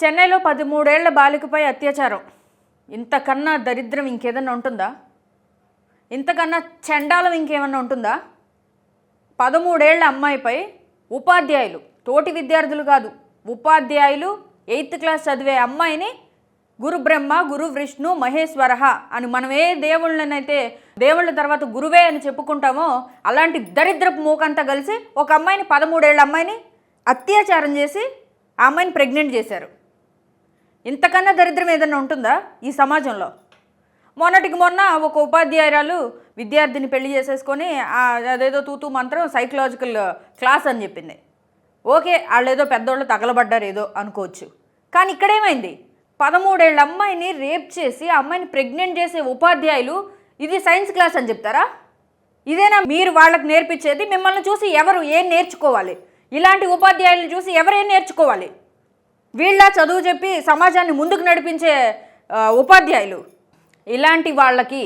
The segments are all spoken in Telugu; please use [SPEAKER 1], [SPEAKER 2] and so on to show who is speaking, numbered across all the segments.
[SPEAKER 1] చెన్నైలో పదమూడేళ్ళ బాలికపై అత్యాచారం. ఇంతకన్నా దరిద్రం ఇంకేదన్నా ఉంటుందా? ఇంతకన్నా చండాలం ఇంకేమన్నా ఉంటుందా? పదమూడేళ్ళ అమ్మాయిపై ఉపాధ్యాయులు తోటి విద్యార్థులు కాదు ఉపాధ్యాయులు ఎయిత్ క్లాస్ చదివే అమ్మాయిని గురు బ్రహ్మ గురు విష్ణు మహేశ్వర అని మనం ఏ దేవుళ్ళనైతే దేవుళ్ళ తర్వాత గురువే అని చెప్పుకుంటామో అలాంటి దరిద్రపు మూకంతా కలిసి ఒక అమ్మాయిని పదమూడేళ్ళ అమ్మాయిని అత్యాచారం చేసి ఆ అమ్మాయిని ప్రెగ్నెంట్ చేశారు. ఇంతకన్నా దరిద్రం ఏదైనా ఉంటుందా ఈ సమాజంలో? మొన్నటికి మొన్న ఒక ఉపాధ్యాయురాలు విద్యార్థిని పెళ్ళి చేసేసుకొని అదేదో తూతూ మంత్రం సైకలాజికల్ క్లాస్ అని చెప్పింది. ఓకే వాళ్ళు ఏదో పెద్దోళ్ళు తగలబడ్డారు ఏదో అనుకోవచ్చు. కానీ ఇక్కడేమైంది? పదమూడేళ్ళ అమ్మాయిని రేప్ చేసి ఆ అమ్మాయిని ప్రెగ్నెంట్ చేసే ఉపాధ్యాయులు ఇది సైన్స్ క్లాస్ అని చెప్తారా? ఇదేనా మీరు వాళ్ళకి నేర్పించేది? మిమ్మల్ని చూసి ఎవరు ఏం నేర్చుకోవాలి? ఇలాంటి ఉపాధ్యాయులను చూసి ఎవరేం నేర్చుకోవాలి? వీళ్ళ చదువు చెప్పి సమాజాన్ని ముందుకు నడిపించే ఉపాధ్యాయులు. ఇలాంటి వాళ్ళకి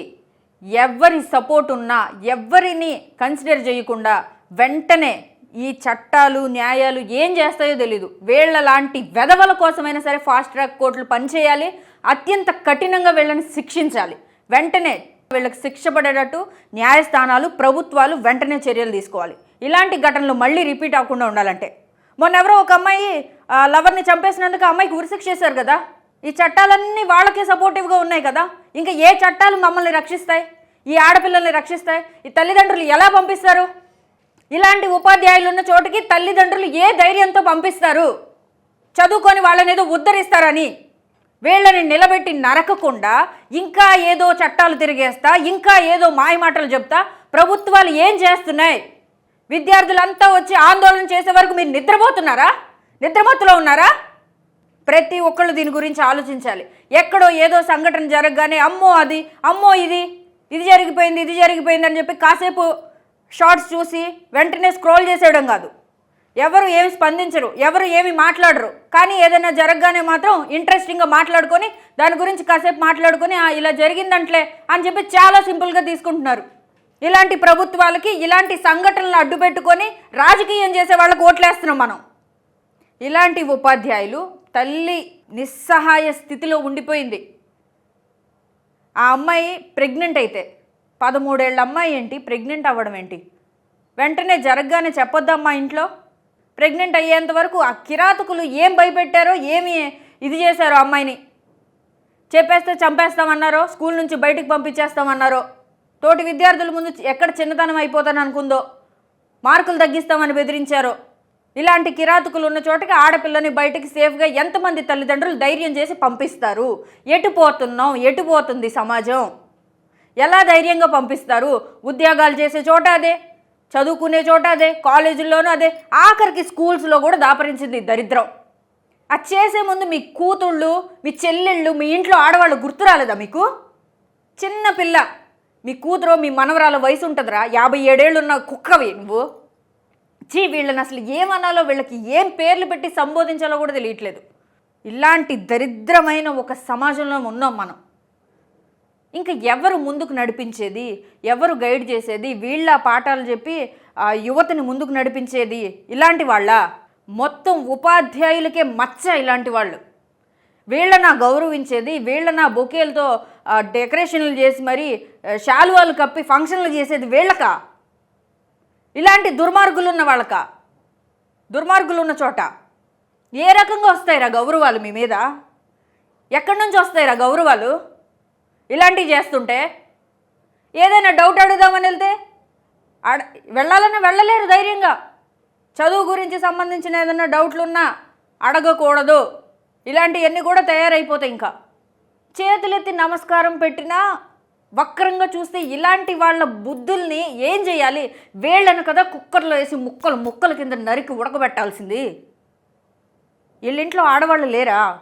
[SPEAKER 1] ఎవరి సపోర్ట్ ఉన్నా ఎవరిని కన్సిడర్ చేయకుండా వెంటనే ఈ చట్టాలు న్యాయాలు ఏం చేస్తాయో తెలీదు. వీళ్ళ లాంటి వెధవల కోసమైనా సరే ఫాస్ట్ ట్రాక్ కోర్టులు పనిచేయాలి. అత్యంత కఠినంగా వీళ్ళని శిక్షించాలి. వెంటనే వీళ్ళకి శిక్ష పడేటట్టు న్యాయస్థానాలు ప్రభుత్వాలు వెంటనే చర్యలు తీసుకోవాలి. ఇలాంటి ఘటనలు మళ్ళీ రిపీట్ అవ్వకుండా ఉండాలంటే. మొన్న ఎవరో ఒక అమ్మాయి లవర్ని చంపేసినందుకు అమ్మాయికి ఉరిశిక్ష చేశారు కదా? ఈ చట్టాలన్నీ వాళ్ళకే సపోర్టివ్గా ఉన్నాయి కదా? ఇంకా ఏ చట్టాలు మమ్మల్ని రక్షిస్తాయి? ఈ ఆడపిల్లల్ని రక్షిస్తాయి? ఈ తల్లిదండ్రులు ఎలా పంపిస్తారు? ఇలాంటి ఉపాధ్యాయులు ఉన్న చోటుకి తల్లిదండ్రులు ఏ ధైర్యంతో పంపిస్తారు? చదువుకొని వాళ్ళని ఏదో ఉద్ధరిస్తారని. వీళ్ళని నిలబెట్టి నరకకుండా ఇంకా ఏదో చట్టాలు తిరిగేస్తా ఇంకా ఏదో మాయమాటలు చెప్తా ప్రభుత్వాలు ఏం చేస్తున్నాయి? విద్యార్థులంతా వచ్చి ఆందోళన చేసే వరకు మీరు నిద్రపోతున్నారా? నిద్రమత్తులో ఉన్నారా? ప్రతి ఒక్కళ్ళు దీని గురించి ఆలోచించాలి. ఎక్కడో ఏదో సంఘటన జరగగానే అమ్మో అది అమ్మో ఇది ఇది జరిగిపోయింది ఇది జరిగిపోయింది అని చెప్పి కాసేపు షార్ట్స్ చూసి వెంటనే స్క్రోల్ చేసేయడం కాదు. ఎవరు ఏమి స్పందించరు ఎవరు ఏమి మాట్లాడరు. కానీ ఏదైనా జరగగానే మాత్రం ఇంట్రెస్టింగ్గా మాట్లాడుకొని దాని గురించి కాసేపు మాట్లాడుకొని ఇలా జరిగిందంట్లే అని చెప్పి చాలా సింపుల్గా తీసుకుంటున్నారు. ఇలాంటి ప్రభుత్వాలకి ఇలాంటి సంఘటనలు అడ్డుపెట్టుకొని రాజకీయం చేసే వాళ్ళకి ఓట్లేస్తున్నాం మనం. ఇలాంటి ఉపాధ్యాయులు తల్లి నిస్సహాయ స్థితిలో ఉండిపోయింది. ఆ అమ్మాయి ప్రెగ్నెంట్ అయితే. పదమూడేళ్ళ అమ్మాయి ఏంటి? ప్రెగ్నెంట్ అవ్వడం ఏంటి? వెంటనే జరగగానే చెప్పొద్దమ్మా ఇంట్లో. ప్రెగ్నెంట్ అయ్యేంత వరకు ఆ కిరాతకులు ఏం భయపెట్టారో ఏమి ఇది చేశారో అమ్మాయిని? చెప్పేస్తే చంపేస్తామన్నారో స్కూల్ నుంచి బయటకు పంపించేస్తామన్నారో? తోటి విద్యార్థుల ముందు ఎక్కడ చిన్నతనం అయిపోతాను అనుకుందో మార్కులు తగ్గిస్తామని బెదిరించారో. ఇలాంటి కిరాతకులు ఉన్న చోటకి ఆడపిల్లని బయటికి సేఫ్గా ఎంతమంది తల్లిదండ్రులు ధైర్యం చేసి పంపిస్తారు? ఎటు పోతున్నాం? ఎటు పోతుంది సమాజం? ఎలా ధైర్యంగా పంపిస్తారు? ఉద్యోగాలు చేసే చోట అదే చదువుకునే చోట అదే కాలేజీల్లోనూ అదే ఆఖరికి స్కూల్స్లో కూడా దాపరించింది దరిద్రం. అది చేసే ముందు మీ కూతుళ్ళు మీ చెల్లెళ్ళు మీ ఇంట్లో ఆడవాళ్ళు గుర్తు రాలేదా మీకు? చిన్న పిల్ల మీ కూతురు మీ మనవరాల వయసు ఉంటుందిరా యాభై ఏడేళ్ళు ఉన్న కుక్కవి నువ్వు. చీ వీళ్ళని అసలు ఏమనాలో వీళ్ళకి ఏం పేర్లు పెట్టి సంబోధించాలో కూడా తెలియట్లేదు. ఇలాంటి దరిద్రమైన ఒక సమాజంలో ఉన్నాం మనం. ఇంకా ఎవరు ముందుకు నడిపించేది? ఎవరు గైడ్ చేసేది? వీళ్ళ పాఠాలు చెప్పి ఆ యువతని ముందుకు నడిపించేది ఇలాంటి వాళ్ళ? మొత్తం ఉపాధ్యాయులకే మచ్చ ఇలాంటి వాళ్ళు. వీళ్ళన గౌరవించేది వీళ్ళన బొకేలతో డెకరేషన్లు చేసి మరి శాలువాలు కప్పి ఫంక్షన్లు చేసేది వీళ్ళకా? ఇలాంటి దుర్మార్గులు ఉన్న వాళ్ళకా? దుర్మార్గులు ఉన్న చోట? ఏ రకంగా వస్తాయిరా గౌరవాలు మీ మీద? ఎక్కడి నుంచి వస్తాయిరా గౌరవాలు? ఇలాంటివి చేస్తుంటే? ఏదైనా డౌట్ అడుగుదామని వెళ్తే? అడ వెళ్ళాలన్నా వెళ్ళలేరు ధైర్యంగా. చదువు గురించి సంబంధించిన ఏదైనా డౌట్లు ఉన్నా అడగకూడదు. ఇలాంటివన్నీ కూడా తయారైపోతాయి ఇంకా. చేతులెత్తి నమస్కారం పెట్టినా వక్రంగా చూస్తే ఇలాంటి వాళ్ళ బుద్ధుల్ని ఏం చేయాలి? వేళ్ళను కదా కుక్కర్లో వేసి ముక్కలు ముక్కల కింద నరికి ఉడకబెట్టాల్సింది. వీళ్ళింట్లో ఆడవాళ్ళు లేరా?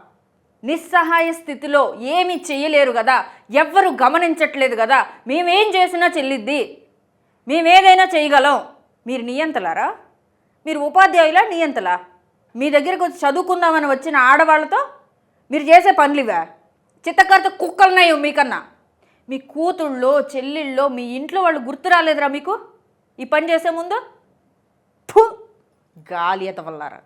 [SPEAKER 1] నిస్సహాయ స్థితిలో ఏమీ చేయలేరు కదా? ఎవ్వరు గమనించట్లేదు కదా? మేమేం చేసినా చెల్లిద్ది. మేమేదైనా చేయగలం. మీరు నియంతలారా? మీరు ఉపాధ్యాయులా నియంతలా? మీ దగ్గరకు వచ్చి చదువుకుందామని వచ్చిన ఆడవాళ్ళతో మీరు చేసే పనులు ఇవా చిత్తకర్త కుక్కలున్నాయి మీకన్నా. మీ కూతుళ్ళో చెల్లిళ్ళో మీ ఇంట్లో వాళ్ళు గుర్తు రాలేదురా మీకు? ఈ పని చేసే ముందు? ఫు! గాలి ఎతవల్లారా